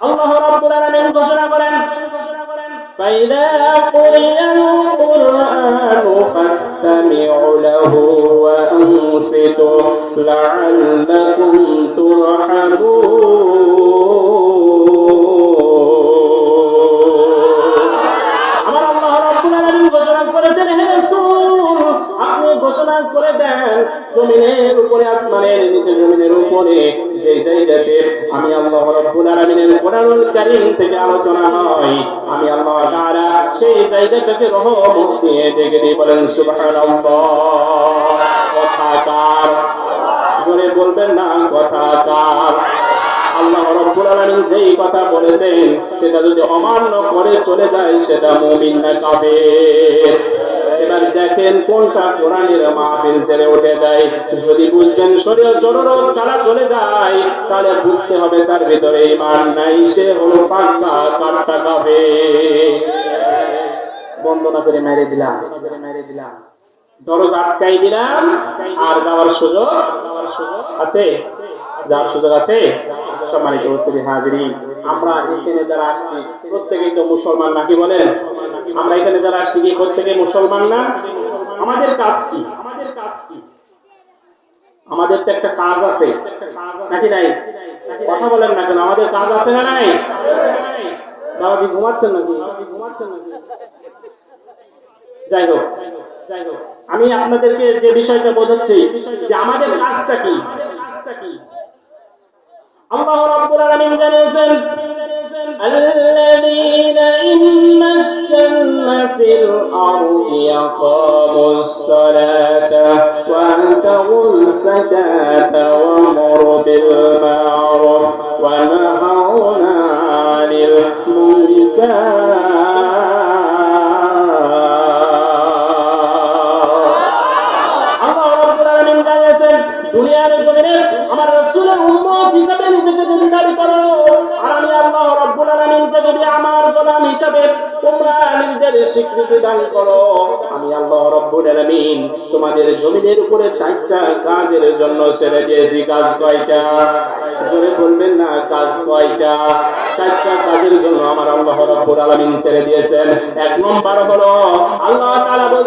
আল্লাহ রাব্বুল আলামিন ঘোষণা করেন فإذا قرئ القرآن فاستمعوا له وأنصتوا لعلكم ترحمون জমিনের উপরে, আসমানের নিচে, জমিনের উপরে, যে জায়গাতে আমি আল্লাহ রাব্বুল আলামিনের কোরআনুল কারীম থেকে আলোচনা হয়। আমি আল্লাহ তাআলা সেই জায়গাটাকে রহমত দিয়ে ডেকে দিয়ে বলেন, সুবহানাল্লাহ। কথা কার? জোরে বলবেন না, কথা কার? আল্লাহ রব্বুল আলামিন যেই কথা বলেছেন, সেটা যদি অমান্য করে চলে যায়, সেটা মুমিন না কাফের। এবার দেখেন কোনটা কোরআনের মাহফিল ছেড়ে উঠে যায়। যদি বুঝবেন শরীর জরুরত ছাড়া চলে যায়, তাহলে বুঝতে হবে তার ভিতরে ইমান নাই। সে হলো পাক্কা কাটটা কাফে বন্দনা করে মেরে দিলাম। মেরে দিলাম দরজা আটকাই দিলাম, আর যাওয়ার সুযোগ আছে? যাওয়ার সুযোগ আছে? সম্মানিত উপস্থিতি হাজিরি আমরা এখানে যারা আসছি, প্রত্যেকেই তো মুসলমান নাকি বলেন? আমরা এখানে যারা আসছি, কি প্রত্যেকে মুসলমান না? আমাদের কাজ কি? আমাদের কাজ কি আমাদের তো একটা কাজ আছে। নাকি নাই? কথা বলেন না কেন? আমাদের কাজ আছে না নাই? বাবাজি ঘুমাচ্ছেন নাকি ঘুমাচ্ছেন নাকি? যাই হোক যাই হোক। আমি আপনাদেরকে যে বিষয়টা বোঝাচ্ছি, যে আমাদের কাজটা কি? আল্লাহ রাব্বুল আলামিন জানিয়েছেন الذين إن مكنا في الأرض يقاموا الصلاة وآتوا الزكاة وأمروا بالمعروف উম্মত হিসেবে নিজেকে যদি দাবি করো, আর আমি আল্লাহ রাব্বুল আলামিনকে যদি আমার গোলাম হিসেবে তোমরা নিজেদের স্বীকৃতি দান করো, আমি আল্লাহ রাব্বুল আলামিন তোমাদের জমিনের উপরে চারটা কাজের জন্য ছেড়ে দিয়েছি, কাজ কয়টা? জোরে বলবেন না, কাজ কয়টা? চারটা কাজের জন্য আমার আল্লাহ রাব্বুল আলামিন ছেড়ে দিয়েছেন। এক নম্বর হলো, আল্লাহ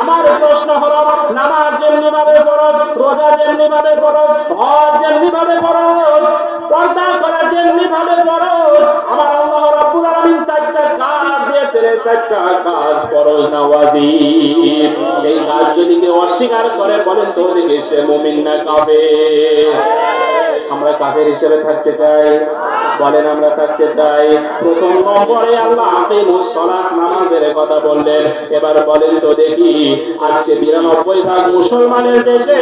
আমার প্রশ্ন হলো, নামাজ যেমনি ভাবে ফরজ, রোজা যেমনি ভাবে ফরজ, হজ যেমনি ভাবে ফরজ, পর্দা করা যেমনি ভাবে ফরজ, আমার আল্লাহ রাব্বুল আলামিন চারটা কাজ চারটা কাজ ফরজ না এই কাজ অস্বীকার করে, বলে দেখে সে মুমিন না, কাফের। আমরা কাফের হিসেবে থাকতে চাই। বলেন, আমরা থাকতে চাই। প্রথম নম্বরে আল্লাহ নামাজের কথা বললেন। এবার বলেন তো দেখি, আজকে বিরানব্বই ভাগ মুসলমানের দেশে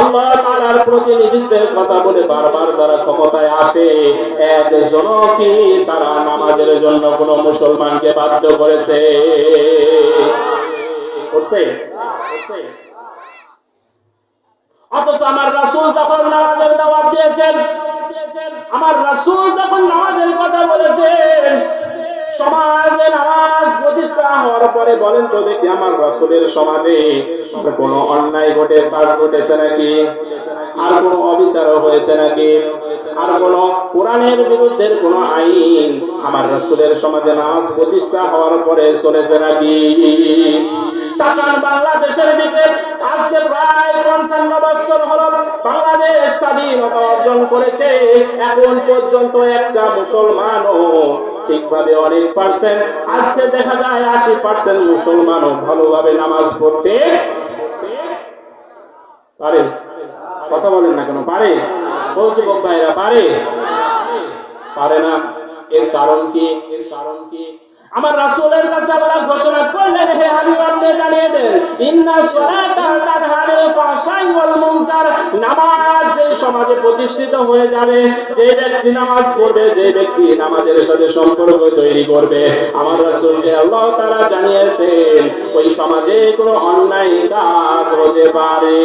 আল্লাহ তাআলার প্রতিনিধিত্বের কথা বলে বারবার যারা ক্ষমতায় আসে কি তারা নামাজের জন্য কোন মুসলমানকে বাধ্য করছে? অথচ আমার রাসূল যখন নামাজের দাওয়াত দিয়েছেন আমার রাসুল যখন নামাজের কথা বলেছেন, সমাজে নামাজ প্রতিষ্ঠা হওয়ার পরে বলেন তো দেখি আমার রাসূলের সমাজে কোনো অন্যায় ঘটে, কাজ ঘটেছে নাকি? আর কোনো অবিচার হয়েছে নাকি? আর কোনো কোরআনের বিরুদ্ধে কোনো আইন আমার রাসূলের সমাজে নামাজ প্রতিষ্ঠা হওয়ার পরে চলেছে নাকি? তাকান বাংলাদেশের দিকে আজকে প্রায় পঞ্চান্ন বছর হলো বাংলাদেশ স্বাধীনতা অর্জন করেছে। এখন পর্যন্ত একটা মুসলমানও ঠিকভাবে অনেক পার্সেন্ট আজকে দেখা যায় আশি পার্সেন্ট মুসলমানও ভালোভাবে নামাজ পড়তে পারে। কথা বলেন না কেন? পারে। কৌশিক ভাইরা, পারে। পারে না। এর কারণ কি? এর কারণ কি? আমার রাসূলের কাছে আল্লাহ ঘোষণা করলেন, হে আপনি জানিয়ে দেন। সমাজে প্রতিষ্ঠিত হয়ে যাবে, যে নামাজ পড়বে, যে ব্যক্তি নামাজের সাথে সম্পর্ক তৈরি করবে। আমার আল্লাহ জানিয়েছেন, ওই সমাজে কোনো অন্যায় কাজ হতে পারে।